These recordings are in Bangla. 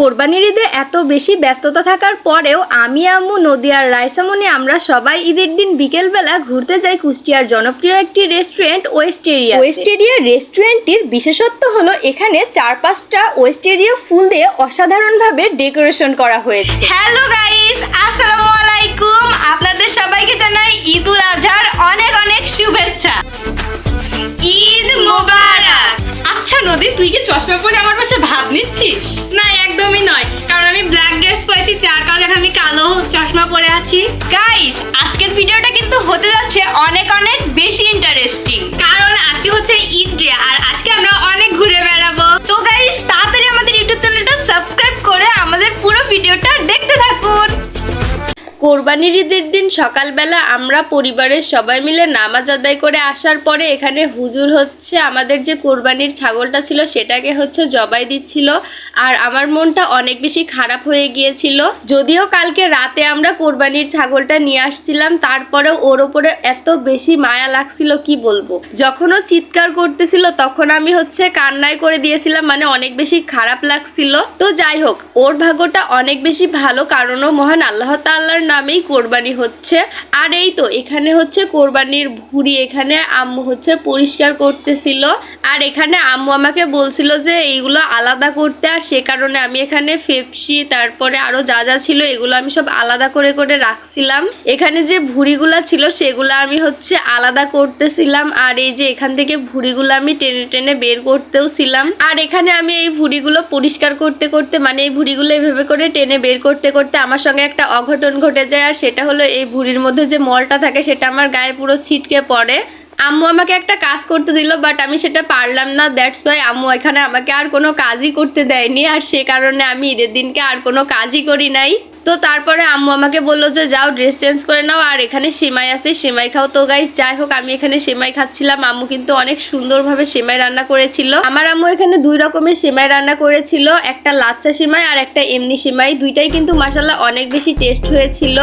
কোরবানির ঈদে এত বেশি ব্যস্ততা থাকার পরেও আমি আম্মু নদিয়ার রায়সামনি আমরা সবাই ঈদের দিন বিকেলবেলা ঘুরতে যাই কুষ্টিয়ার জনপ্রিয় একটি রেস্টুরেন্ট ওয়েস্টেরিয়া ওয়েস্টেরিয়া রেস্টুরেন্টটির বিশেষত্ব হলো এখানে চার পাঁচটা ওয়েস্টেরিয়া ফুল দিয়ে অসাধারণভাবে ডেকোরেশন করা হয়েছে। হ্যালো গাইস আসসালামু আলাইকুম। আপনাদের সবাইকে জানাই ঈদুল আজহার অনেক অনেক শুভেচ্ছা। ঈদ মোবারক। আচ্ছা নদী তুই কি চশমা পরে আমার পাশে ভাব নিচ্ছিস? না একদমই নয়, কারণ আমি ব্ল্যাক ড্রেস পরেছি, যার কারণে আমি কালো চশমা পরে আছি। গাইস আজকের ভিডিওটা কিন্তু হতে যাচ্ছে অনেক অনেক বেশি ইন্টারেস্টিং কারণ আজকে হচ্ছে ঈদ ডে, আর আজকে আমরা অনেক ঘুরে বেড়াবো। তো গাইস তাড়াতাড়ি আমাদের ইউটিউব চ্যানেলটা সাবস্ক্রাইব করে আমাদের পুরো ভিডিওটা দেখতে থাকুন। কোরবানির ঈদের দিন সকালবেলা আমরা পরিবারের সবাই মিলে নামাজ আদায় করে আসার পরে এখানে হুজুর হচ্ছে আমাদের যে কোরবানির ছাগলটা ছিল সেটাকে হচ্ছে জবাই দিচ্ছিল। আর আমার মনটা অনেক বেশি খারাপ হয়ে গিয়েছিল। যদিও কালকে রাতে আমরা কোরবানির ছাগলটা নিয়ে আসছিলাম, তারপরেও ওর ওপরে এত বেশি মায়া লাগছিল, কি বলব? যখন ও চিৎকার করতেছিল, তখন আমি হচ্ছে কান্নায় করে দিয়েছিলাম মানে অনেক বেশি খারাপ লাগছিল। তো যাই হোক, ওর ভাগ্যটা অনেক বেশি ভালো, কারণ ও মহান আল্লাহ তাল্লার নামেই কোরবানি হচ্ছে। আর এই তো, এখানে হচ্ছে কোরবানির ভুড়ি, এখানে আম্মু হচ্ছে পরিষ্কার করতেছিল। আর এখানে আম্মু আমাকে বলছিল যে, এইগুলো আলাদা করতে। আর সে কারণে আমি এখানে ফেপসি, তারপরে আরও যা যা ছিল, এগুলো আমি সব আলাদা করে করে রাখছিলাম। এখানে যে ভুড়িগুলা ছিল, সেগুলো আমি হচ্ছে আলাদা করতেছিলাম। আর এই যে এখান থেকে ভুড়িগুলো আমি টেনে টেনে বের করতেও ছিলাম। আর এখানে আমি এই ভুড়িগুলো পরিষ্কার করতে করতে মানে এই ভুড়িগুলো এভাবে করে টেনে বের করতে করতে আমার সঙ্গে একটা অঘটন ঘটে যায় আর সেটা হলো এই ভুড়ির মধ্যে যে মলটা থাকে, সেটা আমার গায়ে পুরো ছিটকে পড়ে। আম্মু আমাকে একটা কাজ করতে দিল বাট আমি সেটা পারলাম না দ্যাটস ওয়াই আম্মু এখানে আমাকে আর কোনো কাজই করতে দেয়নি। আর সে কারণে আমি ঈদের দিনকে আর কোনো কাজই করি নাই। তো তারপরে আম্মু আমাকে বলল যে, যাও ড্রেস চেঞ্জ করে নাও, আর এখানে সেমাই আছে, সেমাই খাও তো গাইস যাই হোক, আমি এখানে সেমাই খাচ্ছিলাম। আম্মু কিন্তু অনেক সুন্দরভাবে সেমাই রান্না করেছিল। আমার আম্মু এখানে দুই রকমের সেমাই রান্না করেছিল, একটা লাচ্চা সেমাই আর একটা এমনি সেমাই। দুইটাই কিন্তু মাসাল্লাহ অনেক বেশি টেস্ট হয়েছিল।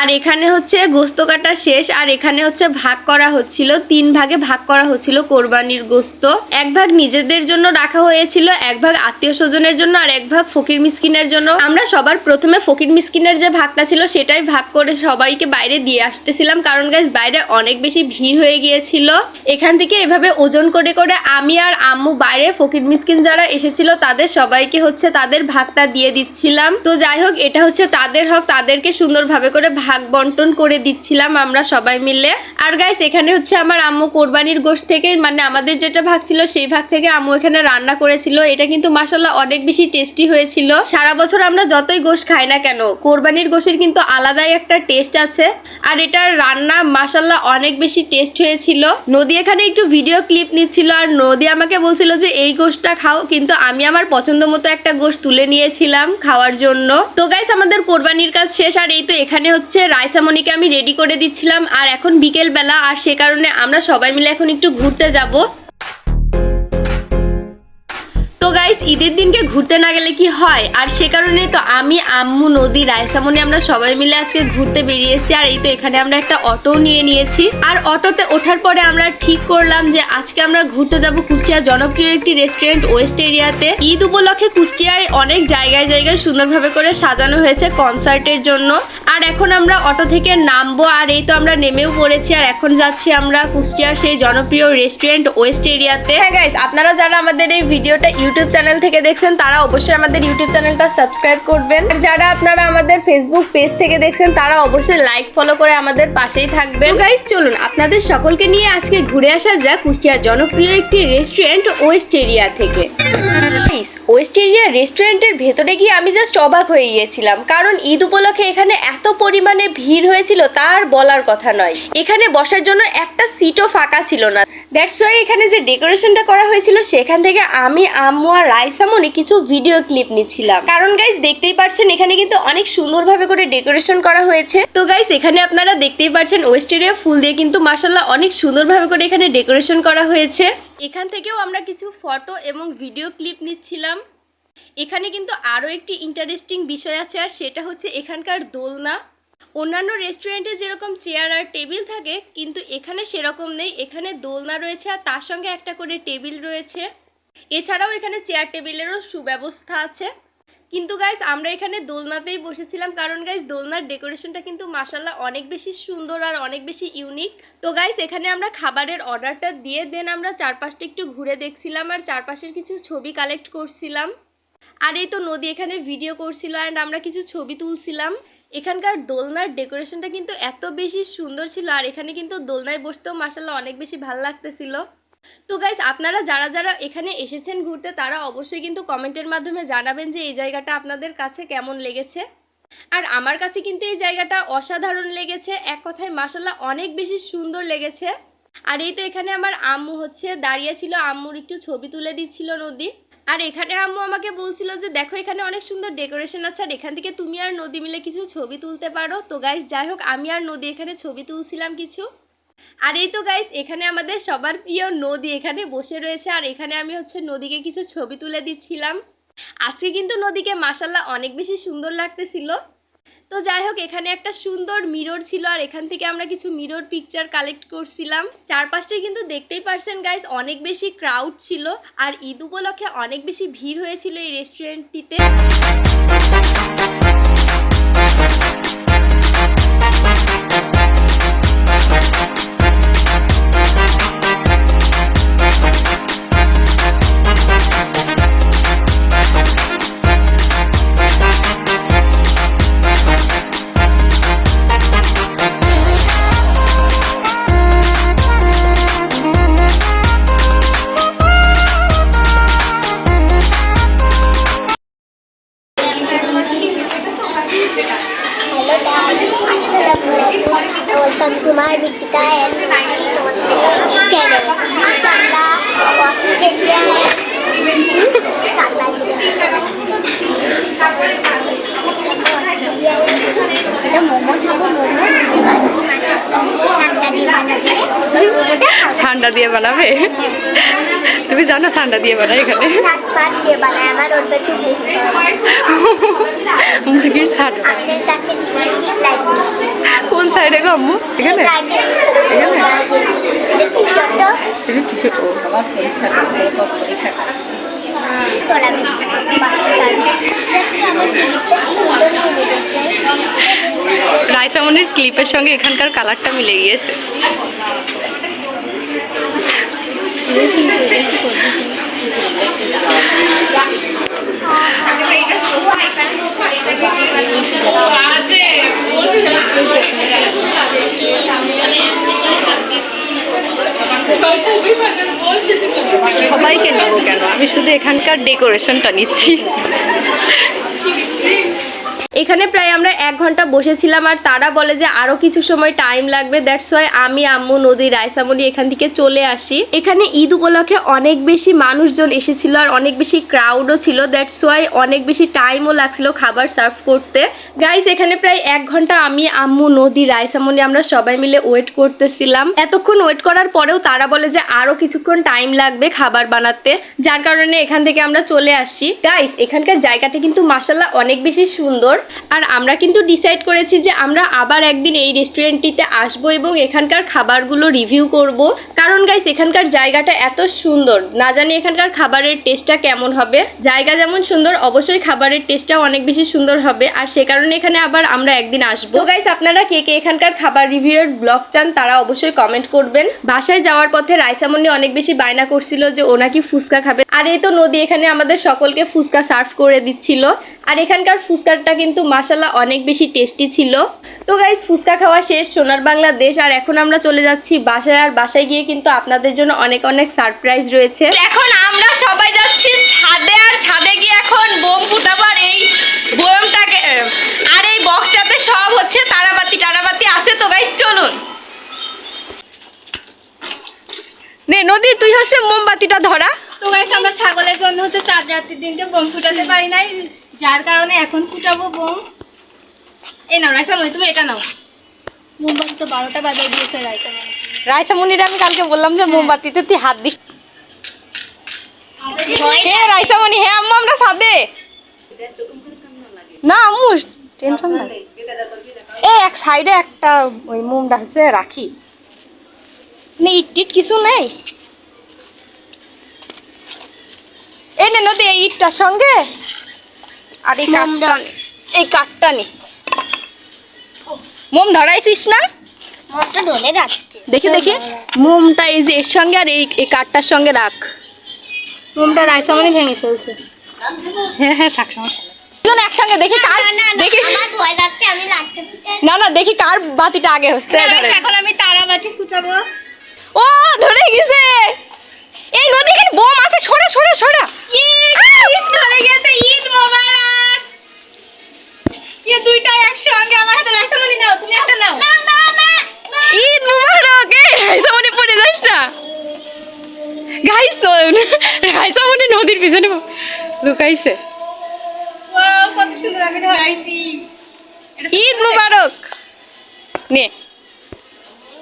আর এখানে হচ্ছে গোস্ত কাটা শেষ, আর এখানে হচ্ছে ভাগ করা হচ্ছিল, তিন ভাগে ভাগ করা হচ্ছিল কোরবানির গোস্ত। এক ভাগ নিজেদের জন্য রাখা হয়েছিল, এক ভাগ আত্মীয় স্বজনের জন্য, আর এক ভাগ ফকির মিসকিনের জন্য। আমরা সবার প্রথমে ফকির মিসকিনের যে ভাগটা ছিল, সেটাই ভাগ করে সবাইকে বাইরে দিয়ে আসতেছিলাম। কারণ গাইজ বাইরে অনেক বেশি ভিড় হয়ে গিয়েছিল। এখান থেকে এভাবে ওজন করে করে আমি আর আম্মু বাইরে, ফকির মিসকিন যারা এসেছিল, তাদের সবাইকে হচ্ছে তাদের ভাগটা দিয়ে দিচ্ছিলাম। তো যাই হোক, এটা হচ্ছে তাদের হক, তাদেরকে সুন্দরভাবে করে ভাগ বন্টন করে দিচ্ছিলাম আমরা সবাই মিলে। আর গাইস এখানে হচ্ছে আমার আম্মু কোরবানির গোশ থেকে মানে আমাদের যেটা ভাগ ছিল সেই ভাগ থেকে আম্মু এখানে রান্না করেছিল। এটা কিন্তু মাসাল্লাহ অনেক বেশি টেস্টি হয়েছিল। সারা বছর আমরা যতই গোশ খাই না কেন, কোরবানির গোশের কিন্তু আলাদাই একটা টেস্ট আছে। আর এটার রান্না মাসাল্লাহ অনেক বেশি টেস্ট হয়েছিল। নদী এখানে একটু ভিডিও ক্লিপ নিচ্ছিল আর নদী আমাকে বলছিল যে, এই গোশটা খাও। কিন্তু আমি আমার পছন্দ মতো একটা গোশ তুলে নিয়েছিলাম খাওয়ার জন্য। তো গাইস আমাদের কোরবানির কাজ শেষ। আর এই তো এখানে হচ্ছে রায়সামনিকে আমি রেডি করে দিচ্ছিলাম। আর এখন বিকেল বেলা আর সে কারণে আমরা সবাই মিলে এখন একটু ঘুরতে যাব। তো গাইস ঈদের দিনকে ঘুরতে না গেলে কি হয়? আর সে কারণে তো আমি, আম্মু, নদী রায়সামনি আমরা সবাই মিলে আজকে ঘুরতে বেরিয়েছি আর এই তো এখানে আমরা একটা অটো নিয়ে নিয়েছি। আর অটোতে ওঠার পরে আমরা ঠিক করলাম যে আজকে আমরা ঘুরতে যাব কুষ্টিয়ার জনপ্রিয় একটি রেস্টুরেন্ট ওয়েস্ট এরিয়াতে ঈদ উপলক্ষে কুষ্টিয়ায় অনেক জায়গায় জায়গায় সুন্দরভাবে করে সাজানো হয়েছে কনসার্টের জন্য। আর এখন আমরা অটো থেকে নামবো। আর এই তো আমরা নেমেও পড়েছি। আর এখন যাচ্ছি আমরা কুষ্টিয়ার সেই জনপ্রিয় রেস্টুরেন্ট ওয়েস্ট এরিয়াতে হ্যাঁ গাইস আপনারা যারা আমাদের এই ভিডিওটা ইউটিউব চ্যানেল থেকে দেখছেন, তারা অবশ্যই আমাদের ইউটিউব চ্যানেলটা সাবস্ক্রাইব করবেন। আর যারা আপনারা আমাদের ফেসবুক পেজ থেকে দেখছেন, তারা অবশ্যই লাইক ফলো করে আমাদের পাশেই থাকবেন। গাইজ চলুন, আপনাদের সকলকে নিয়ে আজকে ঘুরে আসা যাক কুষ্টিয়ার জনপ্রিয় একটি রেস্টুরেন্ট ওয়েস্ট এরিয়া থেকে। ওয়েস্ট এরিয়া রেস্টুরেন্টের ভেতরে গিয়ে আমি জাস্ট অবাক হয়ে গিয়েছিলাম। কারণ ঈদ উপলক্ষে এখানে এত পরিমাণে ভিড় হয়েছিল, তার বলার কথা নয়। এখানে বসার জন্য একটা সিটও ফাঁকা ছিল না। দ্যাটস ওয়াই এখানে যে ডেকোরেশনটা করা হয়েছিল, সেখান থেকে আমি, আম্মু আর রাইসামনি কিছু ভিডিও ক্লিপ নিচ্ছিলাম। কারণ গাইস দেখতেই পারছেন, এখানে কিন্তু অনেক সুন্দরভাবে করে ডেকোরেশন করা হয়েছে। তো গাইস এখানে আপনারা দেখতেই পারছেন ওয়েস্ট এরিয়া ফুল দিয়ে কিন্তু মাসাল্লাহ অনেক সুন্দরভাবে করে এখানে ডেকোরেশন করা হয়েছে। এখান থেকেও আমরা কিছু ফটো এবং ভিডিও ক্লিপ নিচ্ছিলাম। এখানে কিন্তু আরও একটি ইন্টারেস্টিং বিষয় আছে, আর সেটা হচ্ছে এখানকার দোলনা। অন্যান্য রেস্টুরেন্টে যেরকম চেয়ার আর টেবিল থাকে, কিন্তু এখানে সেরকম নেই। এখানে দোলনা রয়েছে, আর তার সঙ্গে একটা করে টেবিল রয়েছে। এছাড়াও এখানে চেয়ার টেবিলেরও সুব্যবস্থা আছে। কিন্তু গাইজ আমরা এখানে দোলনাতেই বসেছিলাম। কারণ গাইজ দোলনার ডেকোরেশনটা কিন্তু মাসাল্লাহ অনেক বেশি সুন্দর আর অনেক বেশি ইউনিক তো গাইজ এখানে আমরা খাবারের অর্ডারটা দিয়ে দেন আমরা চারপাশটা একটু ঘুরে দেখছিলাম আর চারপাশের কিছু ছবি কালেক্ট করছিলাম। আর এই তো নদী এখানে ভিডিও করছিল অ্যান্ড আমরা কিছু ছবি তুলছিলাম। এখানকার দোলনার ডেকোরেশনটা কিন্তু এত বেশি সুন্দর ছিল আর এখানে কিন্তু দোলনায় বসতেও মাসাল্লাহ অনেক বেশি ভালো লাগতেছিল। তো গাইজ আপনারা যারা যারা এখানে এসেছেন ঘুরতে, তারা অবশ্যই কিন্তু কমেন্টের মাধ্যমে জানাবেন যে এই জায়গাটা আপনাদের কাছে কেমন লেগেছে। আর আমার কাছে কিন্তু এই জায়গাটা অসাধারণ লেগেছে। এক কথায় মাসাল্লাহ অনেক বেশি সুন্দর লেগেছে। আর এই তো এখানে আমার আম্মু হচ্ছে, দাঁড়িয়ে ছিল, আম্মুর একটু ছবি তুলে দিচ্ছিল নদী। আর এখানে আম্মু আমাকে বলছিল যে, দেখো, এখানে অনেক সুন্দর ডেকোরেশন আছে, আর এখান থেকে তুমি আর নদী মিলে কিছু ছবি তুলতে পারো। তো গাইজ যাই হোক, আমি আর নদী এখানে ছবি তুলছিলাম কিছু। আর এই তো গাইস এখানে আমাদের সবার প্রিয় নদী এখানে বসে রয়েছে। আর এখানে আমি হচ্ছে নদীকে কিছু ছবি তুলে দিচ্ছিলাম। আজকে কিন্তু নদীকে মাসাল্লাহ অনেক বেশি সুন্দর লাগতেছিল। তো যাই হোক, এখানে একটা সুন্দর মিরর ছিল আর এখান থেকে আমরা কিছু মিরর পিকচার কালেক্ট করছিলাম। চারপাশটাই কিন্তু দেখতেই পারছেন গাইস অনেক বেশি ক্রাউড ছিল। আর ঈদ উপলক্ষে অনেক বেশি ভিড় হয়েছিল এই রেস্টুরেন্টটিতে মোমো খাব মোমো ঠান্ডা দিয়ে বানাবে। তুমি জানো ঠান্ডা দিয়ে এখানে। বানায় একটু মুরগির ছাড় আপনার কাছে লিপস্টিক লাগবে কোন সাইডে গো আম্মু এখানে দেখি যত একটু টিসু ও সবার পরীক্ষা পরীক্ষা করাবে আমার রায়সামনির ক্লিপের সঙ্গে এখানকার কালারটা মিলে গিয়েছে সবাইকে নেব কেন আমি শুধু এখানকার ডেকোরেশনটা নিচ্ছি। এখানে প্রায় আমরা এক ঘণ্টা বসেছিলাম আর তারা বলে যে আরও কিছু সময় টাইম লাগবে দ্যাটস ওয়াই আমি, আম্মু, নদী, রায়সামনি এখান থেকে চলে আসি। এখানে ঈদ উপলক্ষে অনেক বেশি মানুষজন এসেছিল আর অনেক বেশি ক্রাউডও ছিল দ্যাটস ওয়াই অনেক বেশি টাইমও লাগছিল খাবার সার্ভ করতে। গাইস এখানে প্রায় এক ঘণ্টা আমি, আম্মু, নদী, রায়সামনি আমরা সবাই মিলে ওয়েট করতেছিলাম। এতক্ষণ ওয়েট করার পরেও তারা বলে যে আরও কিছুক্ষণ টাইম লাগবে খাবার বানাতে, যার কারণে এখান থেকে আমরা চলে আসি। গাইস এখানকার জায়গাটা কিন্তু মাসাল্লাহ অনেক বেশি সুন্দর। আর আমরা কিন্তু ডিসাইড করেছি যে আমরা আবার একদিন এই রেস্টুরেন্টটিতে আসব এবং এখানকার খাবারগুলো রিভিউ করব। কারণ গাইস এখানকার জায়গাটা এত সুন্দর। না জানি এখানকার খাবারের টেস্টটা কেমন হবে। জায়গা যেমন সুন্দর, অবশ্যই খাবারের টেস্টটাও অনেক বেশি সুন্দর হবে। আর সে কারণে এখানে আবার আমরা একদিন আসব। গাইস আপনারা কে কে এখানকার খাবার রিভিউয়ের ব্লগ চান, তারা অবশ্যই কমেন্ট করবেন। বাসায় যাওয়ার পথে রাইসামনি অনেক বেশি বায়না করছিল যে ও নাকি ফুচকা খাবে। আর এই তো নদী, এখানে আমাদের সকলকে ফুচকা সার্ভ করে দিচ্ছিল। আর এখানকার ফুচকাটা কিন্তু মাসাল্লাহ অনেক বেশি টেস্টি ছিল। তো গাইস ফুচকা খাওয়া শেষ, সোনার বাংলাদেশ আর এখন আমরা চলে যাচ্ছি বাসায়, আর বাসায় গিয়ে কিন্তু আপনাদের জন্য অনেক অনেক সারপ্রাইজ রয়েছে। এখন আমরা সবাই যাচ্ছি ছাদে, আর ছাদে গিয়ে এখন বোম ফুটাবার এই বোমটাকে আর এই বক্সটাতে সব হচ্ছে তারাবাতি, টারাবাতি আছে। তো গাইস চলুন। নে, নদী, তুই হচ্ছে মোমবাতিটা ধরা। তো গাইস আমরা ছাগলের জন্য হচ্ছে চাঁদ রাত্রির দিনকে বোম ফুটাতে পারি নাই। যার কারণে এখন ফুটাবো বোম এই নাও রাইসা তুমি এটা নাও। মোমবাতি তো বারোটা বাজায় দিয়েছে রাইসা রাইসা রাইসামনির আমি কালকে বললাম যে মোমবাতিতে তুই হাত দিস। হে রাইসামনি হ্যাঁ আম্মু আমরা ছাদে না আম্মু টেনশন না। এ এক সাইডে একটা ওই মোমটা হচ্ছে রাখি। নে ইট কিছু নেই। নদী এই ইটটার সঙ্গে। আর এই কাঠটা এই কাঠটা নে। মোম ধরাইছিস না? মনটা ধরে রাখছে। দেখি দেখি। মোমটা এই যে এর সঙ্গে আর এই এই কাঠটার সঙ্গে রাখ। মোমটা রাইসামনি ভেঙে ফেলছে। হ্যাঁ হ্যাঁ থাক সমস্যা দুজন একসঙ্গে দেখি কার না, না, দেখি আমার ভয় লাগছে আমি লাগতে চাই না না দেখি কার বাতিটা আগে হচ্ছে এখন আমি তারাবাটি ফুটাবো। ও ধরে গেছে। এই নদী এখানে বোম আছে সরে সরে সরে। ঈদ মোবারক। না। ঈদ মুবারক এই রাইসামনি পড়ে যাস না। গাইস তো নদীর পিছনে লুকাইছে। কত সুন্দর আমি ধরাইছি ঈদ মুবারক। নে।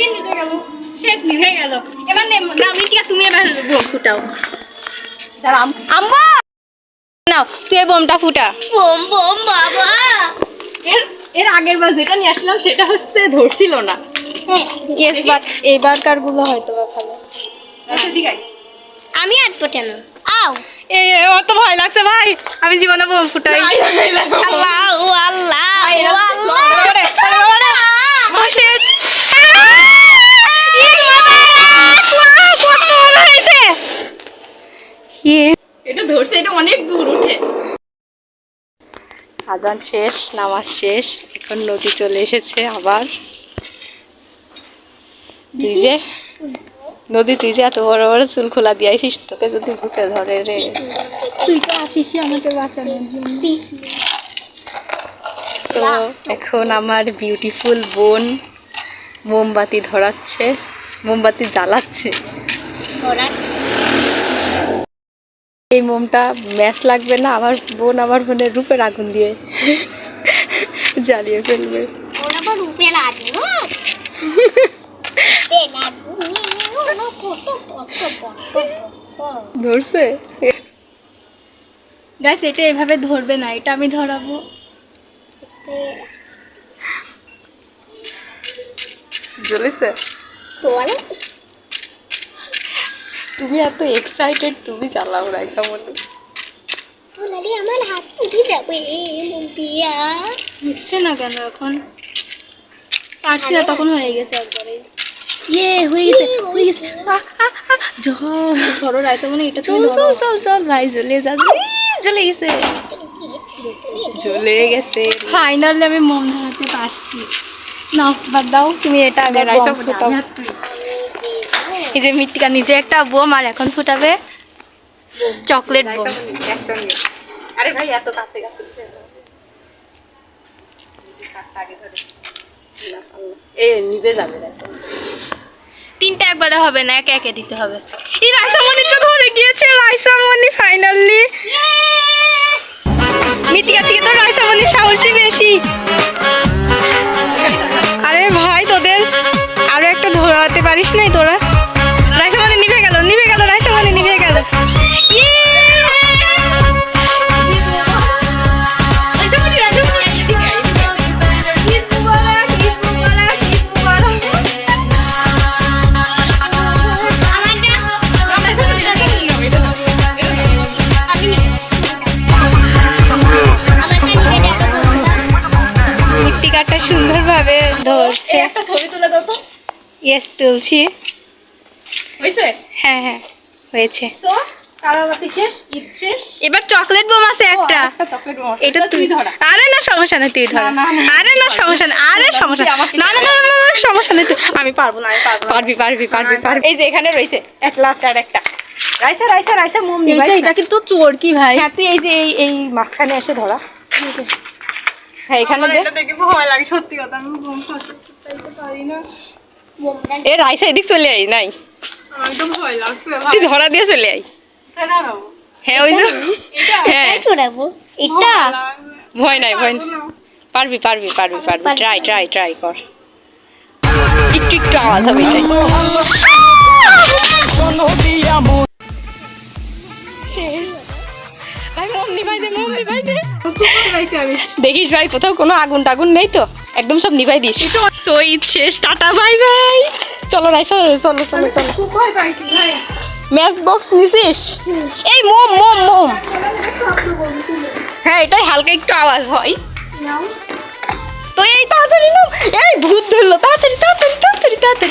ঈদ নিভে গেল শেষ নিভে গেল। এবার নে না তুমি এবার ফুটাও। আম্মা! নাও তুই এই বোমটা ফুটা। বোম বোম বাবা। এর এর আগের বার যেটা নিয়ে আসলাম সেটা হচ্ছে ধরছিল না। হ্যাঁ। ইয়েস বাট এইবারকারগুলো হয়তো বা ভালো। আচ্ছা ঠিক আছে আমি পটে না আও। ভয় লাগছে ভাই। আমি জীবনে বোম ফুটাই। আল্লাহ ও আল্লাহ আল্লাহ। এটা ধরছে এটা অনেক দূর উঠে। আজান শেষ নামাজ শেষ এখন নদী চলে এসেছে আবার। তুই যে নদী তুই যে এত বড় বড় চুল খোলা দিয়েছিস তোকে যদি ভুতে ধরে রে। তুই তো আছিস আমাকে বাঁচানোর জন্য। সো এখন আমার বিউটিফুল বোন মোমবাতি ধরাচ্ছে মোমবাতি জ্বালাচ্ছে। এই মোমটা ম্যাচ লাগবে না আমার বোন আমার বোনের রূপের আগুন দিয়ে জ্বালিয়ে ফেলবে। ধরছে? গাইস এটা এভাবে ধরবে না এটা আমি ধরাবো। জ্বলেছে? তুমি এত এক্সাইটেড তুমি জ্বালাও রাইসা মনে তোলালে আমার হাত উঠে যাবে দিয়া হচ্ছে না কেন এখন? পারছি না তখন হয়ে গেছে একবারে। ইয়ে হয়ে গেছে হয়ে গেছে। ধরো রাইতে মানে এটা চল চল চল চল ভাই জ্বলে যা জ্বলে গেছে। জ্বলে গেছে। ফাইনালি আমি মন ধরাতে পারছি। নাও বাদ দাও তুমি এটা আগে রাইসা রাইসা। ফুটাও এই যে মৃত্তিকা নিজে একটা বোম আর এখন ফুটাবে চকলেট বোম। আরে ভাই এত কাছে কাছে তিনটা একবারে হবে না একে একে দিতে হবে। এই রাইসামণি তো ধরে গিয়েছে রাইসামণি ফাইনালি মিটিকা থেকে তো রাইসামণি সাহসী বেশি। ইয়েস তুলছি। হয়েছে? হ্যাঁ হ্যাঁ হয়েছে। এবার চকলেট বোম আছে একটা। এটা তুই ধরা। আরে না সমস্যা নেই তুই ধর। আরে না সমস্যা নেই আরে সমস্যা না না না না, সমস্যা নেই তুই আমি পারব না আমি পারব পারবি পারবি পারবি এই যে এখানে রয়েছে এক লাস্ট আর একটা। রাইসা রাইসা রাইসা মোম নিবাইস এটা কিন্তু চোর কি ভাই? হ্যাঁ তুই এই যে এই এই মাঝখানে এসে ধরা। হ্যাঁ এখানে দেখে ভয় লাগে সত্যি কথা। আমি বোম ফাটাতে পারি না। এ রাইসা এদিক চলে আই নাই? আমি ভয় লাগছে তুই ধরা দিয়ে চলে আই। হ্যাঁ ওই যে হ্যাঁ। ছড়াবো। এটা? ভয় নাই ভয় পারবি পারবি পারবি পারবি ট্রাই ট্রাই ট্রাই কর। একটু একটু আওয়াজ হবে এটাই ভাই দে দে। দেখিস ভাই কোথাও কোনো আগুন টাগুন নেই তো? একদম সব নিভাই দিস। সো ইচ্ছে টাটা, বাই বাই। চলো, রাইসা, চলো চলো চলো। ম্যাচ বক্স নিছিস? এই, মোম মোম মোম। হ্যাঁ এটাই হালকা একটু আওয়াজ হয়। তো এই, তাড়াতাড়ি নাও এই, ভূত ধরলো। তাড়াতাড়ি তাড়াতাড়ি তাড়াতাড়ি তাড়াতাড়ি।